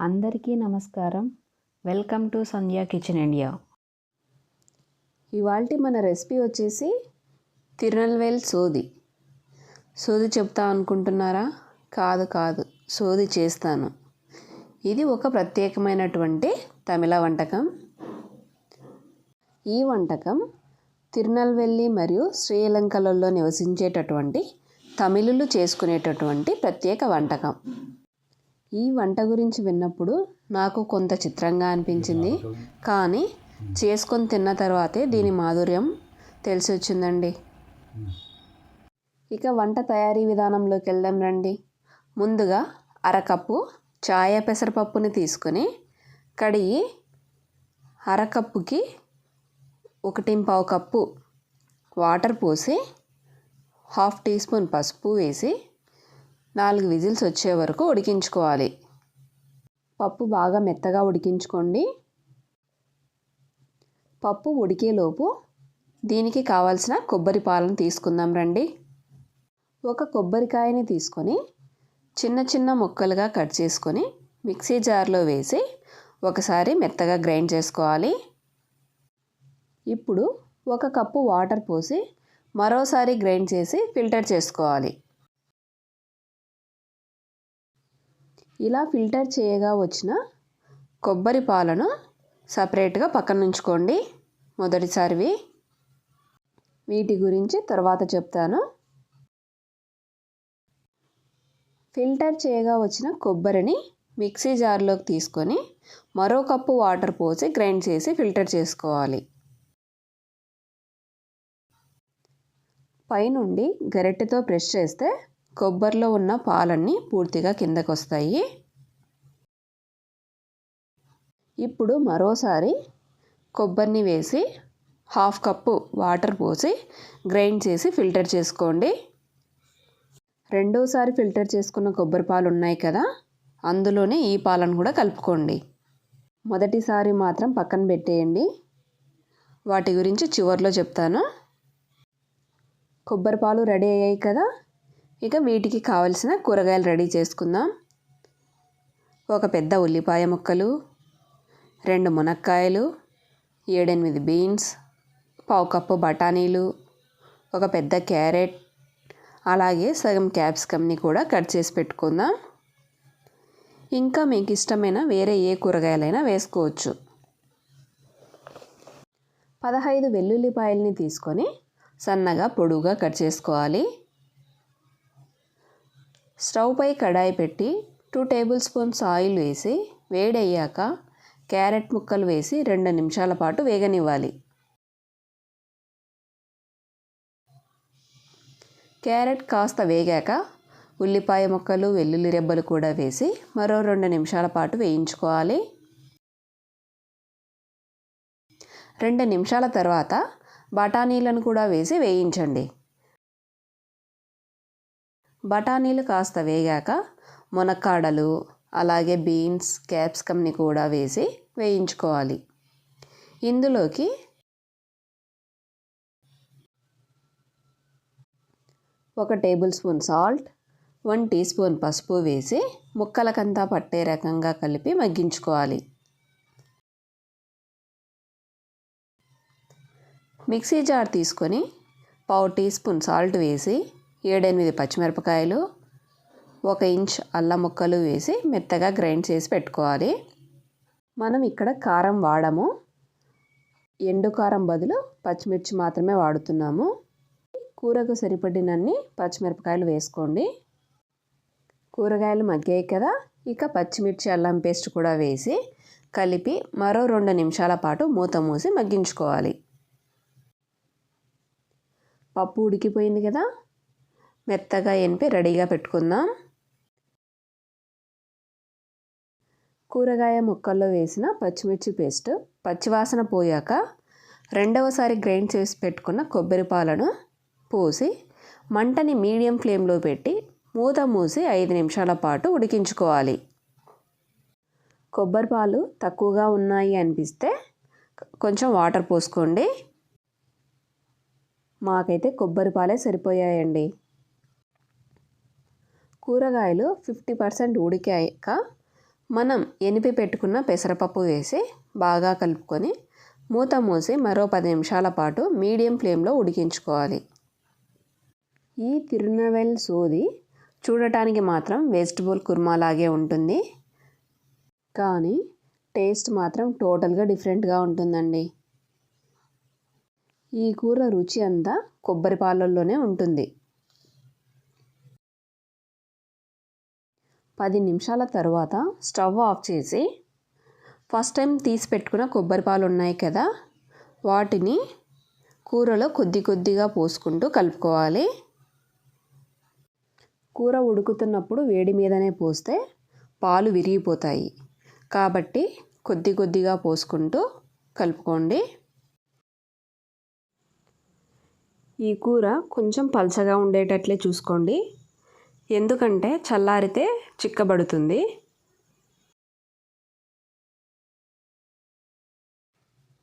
అందరికీ నమస్కారం. Welcome to Sandhya kitchen India. ఇవాళ మన రెసిపీ వచ్చేసి తిరునల్వేల్ సోది. సోది చెప్తా అనుకుంటున్నారా? కాదు కాదు. సోది చేస్తాను. ఇది ఒక ప్రత్యేకమైనటువంటి తమిళ వంటకం. ఈ వంటకం తిరునల్వెల్లి మరియు శ్రీలంకలలో నివసించేటటువంటి తమిళులు చేసుకునేటటువంటి ప్రత్యేక వంటకం. ఈ వంట గురించి విన్నప్పుడు నాకు కొంత చిత్రంగా అనిపించింది. కానీ చేసుకొని తిన్న తర్వాతే దీని మాధుర్యం తెలిసి వచ్చిందండి. ఇక వంట తయారీ విధానంలోకి వెళ్దాం రండి. ముందుగా అరకప్పు చాయ పెసరపప్పుని తీసుకొని కడిగి అరకప్పుకి ఒకటి పావు కప్పు వాటర్ పోసి హాఫ్ టీ స్పూన్ పసుపు వేసి నాలుగు విజిల్స్ వచ్చే వరకు ఉడికించుకోవాలి. పప్పు బాగా మెత్తగా ఉడికించుకోండి. పప్పు ఉడికేలోపు దీనికి కావాల్సిన కొబ్బరి పాలను తీసుకుందాం రండి. ఒక కొబ్బరికాయని తీసుకొని చిన్న చిన్న ముక్కలుగా కట్ చేసుకొని మిక్సీ జార్లో వేసి ఒకసారి మెత్తగా గ్రైండ్ చేసుకోవాలి. ఇప్పుడు ఒక కప్పు వాటర్ పోసి మరోసారి గ్రైండ్ చేసి ఫిల్టర్ చేసుకోవాలి. ఇలా ఫిల్టర్ చేయగా వచ్చిన కొబ్బరి పాలను సపరేట్గా పక్కన ఉంచుకోండి. మొదటిసారివి వీటి గురించి తర్వాత చెప్తాను. ఫిల్టర్ చేయగా వచ్చిన కొబ్బరిని మిక్సీ జార్లోకి తీసుకొని మరో కప్పు వాటర్ పోసి గ్రైండ్ చేసి ఫిల్టర్ చేసుకోవాలి. పైనుండి గరిటెతో ప్రెస్ చేస్తే కొబ్బరిలో ఉన్న పాలన్నీ పూర్తిగా కిందకు వస్తాయి ఇప్పుడు మరోసారి కొబ్బరిని వేసి హాఫ్ కప్పు వాటర్ పోసి గ్రైండ్ చేసి ఫిల్టర్ చేసుకోండి. రెండోసారి ఫిల్టర్ చేసుకున్న కొబ్బరి పాలు ఉన్నాయి కదా అందులోనే ఈ పాలను కూడా కలుపుకోండి. మొదటిసారి మాత్రం పక్కన పెట్టేయండి. వాటి గురించి చివరిలో చెప్తాను. కొబ్బరి పాలు రెడీ అయ్యాయి కదా ఇక వీటికి కావలసిన కూరగాయలు రెడీ చేసుకుందాం. ఒక పెద్ద ఉల్లిపాయ ముక్కలు రెండు మునక్కాయలు ఏడెనిమిది బీన్స్ పావు కప్పు బఠానీలు ఒక పెద్ద క్యారెట్ అలాగే సగం క్యాప్సికమ్ని కూడా కట్ చేసి పెట్టుకుందాం. ఇంకా మీకు ఇష్టమైన వేరే ఏ కూరగాయలైనా వేసుకోవచ్చు. పదహైదు వెల్లుల్లిపాయలని తీసుకొని సన్నగా పొడువుగా కట్ చేసుకోవాలి. స్టవ్ పై కడాయి పెట్టి టూ టేబుల్ స్పూన్స్ ఆయిల్ వేసి వేడయ్యాక క్యారెట్ ముక్కలు వేసి రెండు నిమిషాల పాటు వేగనివ్వాలి. క్యారెట్ కాస్త వేగాక ఉల్లిపాయ ముక్కలు వెల్లుల్లి రెబ్బలు కూడా వేసి మరో రెండు నిమిషాల పాటు వేయించుకోవాలి. రెండు నిమిషాల తర్వాత బఠానీలను కూడా వేసి వేయించండి. బఠానీలు కాస్త వేగాక మునక్కాడలు అలాగే బీన్స్ క్యాప్సికమ్ని కూడా వేసి వేయించుకోవాలి. ఇందులోకి ఒక table spoon salt one tea spoon పసుపు వేసి ముక్కలకంతా పట్టే రకంగా కలిపి మగ్గించుకోవాలి. మిక్సీ జార్ తీసుకొని పావు టీ స్పూన్ సాల్ట్ వేసి ఏడెనిమిది పచ్చిమిరపకాయలు ఒక ఇంచ్ అల్లం ముక్కలు వేసి మెత్తగా గ్రైండ్ చేసి పెట్టుకోవాలి. మనం ఇక్కడ కారం వాడము. ఎండు కారం బదులు పచ్చిమిర్చి మాత్రమే వాడుతున్నాము. కూరకు సరిపడినన్ని పచ్చిమిరపకాయలు వేసుకోండి. కూరగాయలు మగ్గాయి కదా ఇక పచ్చిమిర్చి అల్లం పేస్ట్ కూడా వేసి కలిపి మరో రెండు నిమిషాల పాటు మూత మూసి మగ్గించుకోవాలి. పప్పు ఉడికిపోయింది కదా మెత్తగా ఎనిపి రెడీగా పెట్టుకుందాం. కూరగాయ ముక్కల్లో వేసిన పచ్చిమిర్చి పేస్ట్ పచ్చివాసన పోయాక రెండవసారి గ్రైండ్ చేసి పెట్టుకున్న కొబ్బరి పాలను పోసి మంటని మీడియం ఫ్లేమ్లో పెట్టి మూత మూసి ఐదు నిమిషాల పాటు ఉడికించుకోవాలి. కొబ్బరి పాలు తక్కువగా ఉన్నాయి అనిపిస్తే కొంచెం వాటర్ పోసుకోండి. మాకైతే కొబ్బరి పాలే సరిపోయాయండి. కూరగాయలు ఫిఫ్టీ పర్సెంట్ ఉడికాక మనం ఎనిపి పెట్టుకున్న పెసరపప్పు వేసి బాగా కలుపుకొని మూత మూసి మరో పది నిమిషాల పాటు మీడియం ఫ్లేమ్లో ఉడికించుకోవాలి. ఈ తిరునవెల్ సోది చూడటానికి మాత్రం వెజిటబుల్ కుర్మా లాగే ఉంటుంది. కానీ టేస్ట్ మాత్రం టోటల్గా డిఫరెంట్గా ఉంటుందండి. ఈ కూర రుచి అంతా కొబ్బరి పాలల్లోనే ఉంటుంది. పది నిమిషాల తర్వాత స్టవ్ ఆఫ్ చేసి ఫస్ట్ టైం తీసి పెట్టుకున్న కొబ్బరి పాలు ఉన్నాయి కదా వాటిని కూరలో కొద్ది కొద్దిగా పోసుకుంటూ కలుపుకోవాలి. కూర ఉడుకుతున్నప్పుడు వేడి మీదనే పోస్తే పాలు విరిగిపోతాయి. కాబట్టి కొద్ది కొద్దిగా పోసుకుంటూ కలుపుకోండి. ఈ కూర కొంచెం పలచగా ఉండేటట్లే చూసుకోండి. ఎందుకంటే చల్లారితే చిక్కబడుతుంది.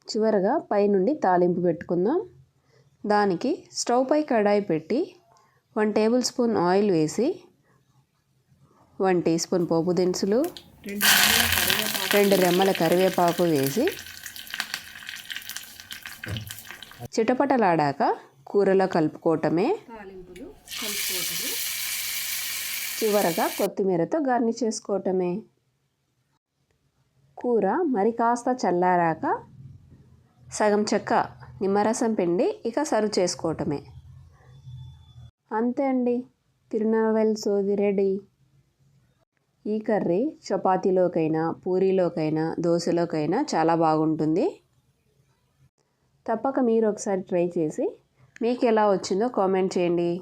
చివరగా పైనుండి తాలింపు పెట్టుకుందాం. దానికి స్టవ్ పై కడాయి పెట్టి వన్ టేబుల్ స్పూన్ ఆయిల్ వేసి వన్ టీ స్పూన్ పోపు దినుసులు రెండు రెమ్మల కరివేపాకు వేసి చిటపటలాడాక కూరలో కలుపుకోవటమే. కలుపుకోవటమే. చివరగా కొత్తిమీరతో గార్నిష్ చేసుకోవటమే. కూర మరి కాస్త చల్లారాక సగం చెక్క నిమ్మరసం పిండి ఇక సర్వ్ చేసుకోవటమే. అంతే అండి. తిరునవెల్ సోది రెడీ. ఈ కర్రీ చపాతీలోకైనా పూరీలోకైనా దోశలోకైనా చాలా బాగుంటుంది. తప్పక మీరు ఒకసారి ట్రై చేసి మీకు ఎలా వచ్చిందో కామెంట్ చేయండి.